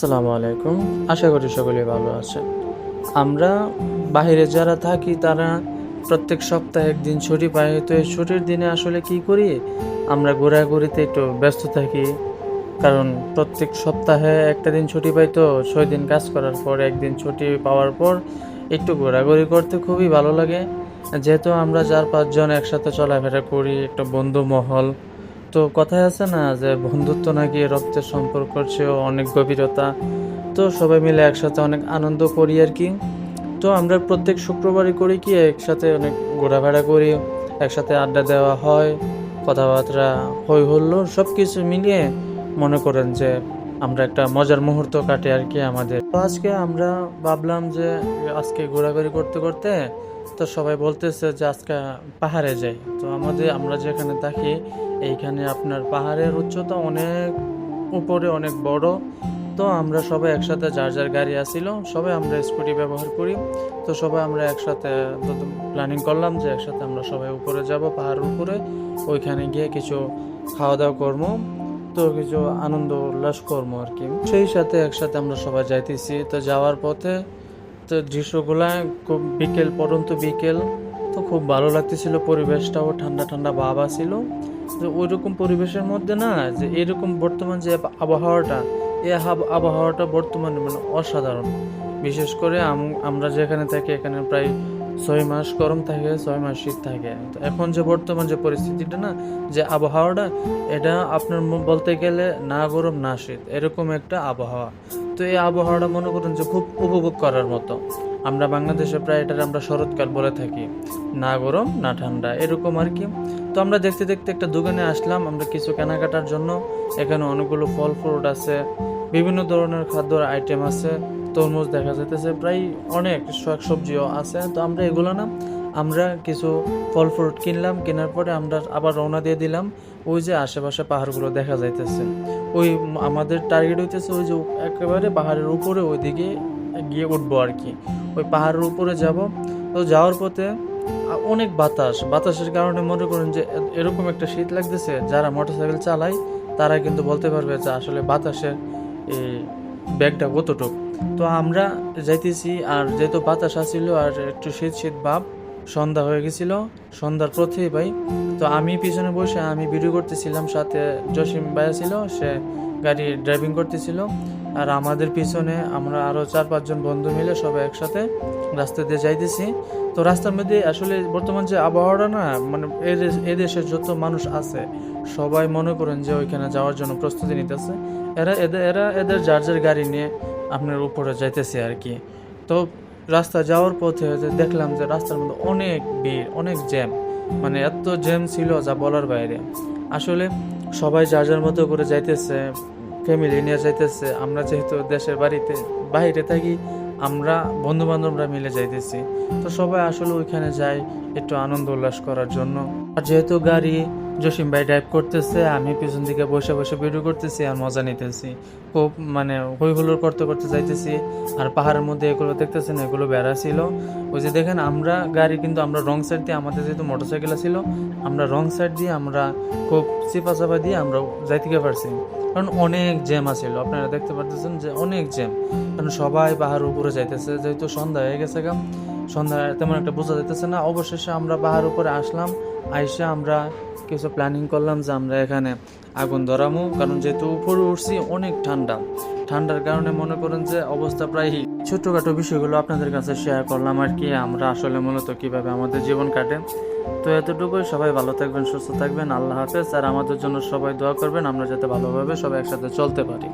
আসসালামু আলাইকুম। আশা করি সকলে ভালো আছেন। আমরা বাইরে যারা থাকি, তারা প্রত্যেক সপ্তাহে একদিন ছুটি পাই তো এই ছুটির দিনে আসলে কি করি? আমরা ঘোরাঘুরিতে একটু ব্যস্ত থাকি। কারণ প্রত্যেক সপ্তাহে একটা দিন ছুটি পাই তো, ছয় দিন কাজ করার পর একদিন ছুটি পাওয়ার পর একটু ঘোরাঘুরি করতে খুবই ভালো লাগে। যেহেতু আমরা চার পাঁচজন একসাথে চলাফেরা করি, একটা বন্ধু মহল তো কথায় আছে না যে বন্ধুত্ব নাকি রক্তের সম্পর্ক চেয়েও অনেক গভীরতা। তো সবাই মিলে একসাথে অনেক আনন্দ করি আর কি। তো আমরা প্রত্যেক শুক্রবারই করি কি, একসাথে অনেক ঘোরাফেরা করি, একসাথে আড্ডা দেওয়া হয়, কথাবার্তা হই হুল্লোড় সব কিছু মিলিয়ে মনে করেন যে আমরা একটা মজার মুহূর্ত কাটে আর কি আমাদের। তো আজকে আমরা ভাবলাম যে আজকে ঘোরাঘুরি করতে করতে তো সবাই বলতেছে যে আজকে পাহাড়ে যাই। তো আমাদের আমরা যেখানে থাকি, এইখানে আপনার পাহাড়ের উচ্চতা অনেক উপরে অনেক বড়। তো আমরা সবাই একসাথে যার যার গাড়ি আসিল সবাই আমরা স্কুটি ব্যবহার করি। তো সবাই আমরা একসাথে প্ল্যানিং করলাম যে একসাথে আমরা সবাই উপরে যাব পাহাড়ের উপরে। ওইখানে গিয়ে কিছু খাওয়া দাওয়া করব। তো কিছু আনন্দ উল্লাস করব আর কি। সেই সাথে একসাথে আমরা সবাই যাইতেছি। তো যাওয়ার পথে তো দৃশ্যগুলা খুব বিকেল পর্যন্ত বিকেল। তো খুব ভালো লাগতেছিল, পরিবেশটাও ঠান্ডা ঠান্ডা ভাব ছিল যে ওই রকম পরিবেশের মধ্যে না, যে এরকম বর্তমান যে আবহাওয়াটা এই আবহাওয়াটা বর্তমানে মানে অসাধারণ। বিশেষ করে আম- আমরা যেখানে থাকি, এখানে প্রায় ছয় মাস গরম থাকে, ছয় মাস শীত থাকে। তো এখন যে বর্তমান যে পরিস্থিতিটা না, যে আবহাওয়াটা, এটা আপনার বলতে গেলে না গরম, না শীত, এরকম একটা আবহাওয়া। তো এই আবহাওয়াটা মনে করুন যে খুব উপভোগ করার মতো। আমরা বাংলাদেশে প্রায় এটার আমরা শরৎকাল বলে থাকি। না গরম, না ঠান্ডা, এরকম আর কি। তো আমরা দেখতে দেখতে একটা দোকানে আসলাম, আমরা কিছু কেনাকাটার জন্য। এখানে অনেকগুলো ফল ফ্রুট আছে, বিভিন্ন ধরনের খাদ্যর আইটেম আছে। তরমুজ দেখা যাইতেছে, প্রায় অনেক শাক সবজিও আছে। তো আমরা এগুলো না, আমরা কিছু ফল ফ্রুট কিনলাম, কেনার পরে আমরা আবার রওনা দিয়ে দিলাম। ওই যে আশেপাশে পাহাড়গুলো দেখা যাইতেছে। ওই আমাদের টার্গেট হইতেছে ওই যে একেবারে পাহাড়ের উপরে, ওইদিকে গিয়ে উঠবো আর কি। ওই পাহাড়ের উপরে যাব। তো যাওয়ার পথে অনেক বাতাস, বাতাসের কারণে মনে করেন যে এরকম একটা শীত লাগতেছে, যারা মোটরসাইকেল চালায়, তারা কিন্তু বলতে পারবে যে আসলে বাতাসের এই ব্যাগটা কতটুক। তো আমরা যাইতেছি, আর যেহেতু বাতাস আসছিল আর একটু শীত শীত ভাব, সন্ধ্যা হয়ে গেছিল, সন্ধ্যার পথেই ভাই। তো আমি পিছনে বসে আমি ভিডিও করতেছিলাম, সাথে জসিম ভাইয়া ছিল সে গাড়ি ড্রাইভিং করতেছিল। আর আমাদের পিছনে আমরা আরও চার পাঁচজন বন্ধু মিলে সবাই একসাথে রাস্তা দিয়ে যাইতেছি। তো রাস্তার মধ্যে আসলে বর্তমান যে আবহাওয়াটা না মানে এদেশ- এদেশের যত মানুষ আছে, সবাই মনে করেন যে ওইখানে যাওয়ার জন্য প্রস্তুতি নিতেছে। এরা এদের এরা এদের যার যার গাড়ি নিয়ে আপনার উপরে যাইতেছে আর কি। তো রাস্তা যাওয়ার পথে দেখলাম যে রাস্তার মধ্যে অনেক ভিড়, অনেক জ্যাম। মানে এত জ্যাম ছিল যা বলার বাইরে। আসলে সবাই যার যার মতো করে যাইতেছে ফ্যামিলি নিয়ে যাইতেছে, আমরা যেহেতু দেশের বাড়িতে, বাইরে থাকি, আমরা বন্ধু বান্ধবরা মিলে যাইতেছি। তো সবাই আসলে ওইখানে যাই একটু আনন্দ উল্লাস করার জন্য। আর যেহেতু গাড়ি জসিম ভাই ড্রাইভ করতেছে, আমি পিছন দিকে বসে বসে ভিডিও করতেছি আর মজা নিতেছি। খুব মানে হই হুল্লোড় করতে করতে যাইতেছি আর পাহাড়ের মধ্যে এগুলো দেখতেছেন, এগুলো বেড়া ছিল। ওই যে দেখেন, আমরা গাড়ি কিন্তু আমরা রং সাইড দিয়ে, আমাদের যেহেতু মোটরসাইকেল ছিল, আমরা রং সাইড দিয়ে আমরা খুব চিপা চাপা দিয়ে আমরা যাইতে পারছি। কারণ অনেক জ্যাম আছিল, আপনারা দেখতে পারতেছেন যে অনেক জ্যাম কারণ সবাই পাহাড়ের উপরে যাইতেছে, যেহেতু সন্ধ্যা হয়ে গেছে গা। সন্ধ্যা তেমন একটা বোঝা যাইতেছে না। অবশেষে আমরা পাহাড় উপরে আসলাম। আইসা আমরা কিছু প্ল্যানিং করলাম যে আমরা এখানে আগুন ধরামু, কারণ যেহেতু উপরে উঠছি, অনেক ঠান্ডা। ঠান্ডার কারণে মনে করেন যে অবস্থা প্রায় ছোটখাটো বিষয়গুলো আপনাদের কাছে শেয়ার করলাম আর কি, আমরা আসলে মূলত কীভাবে আমাদের জীবন কাটে। তো এতটুকুই, সবাই ভালো থাকবেন, সুস্থ থাকবেন, আল্লাহ হাফেজ। আর আমাদের জন্য সবাই দোয়া করবেন, আমরা যাতে ভালোভাবে সবাই একসাথে চলতে পারি।